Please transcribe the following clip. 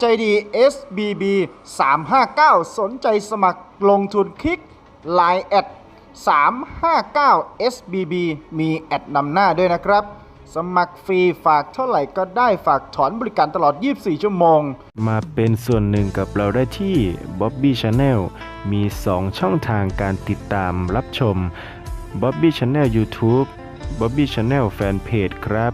ใจดี SBB 359 สนใจสมัครลงทุนคลิก Line แอด359 SBB มีแอดนำหน้าด้วยนะครับ สมัครฟรีฝากเท่าไหร่ก็ได้ฝากถอนบริการตลอด 24 ชั่วโมง มาเป็นส่วนหนึ่งกับเราได้ที่ Bobby Channel มี 2 ช่องทางการติดตามรับชม Bobby Channel YouTube Bobby Channel Fanpage ครับ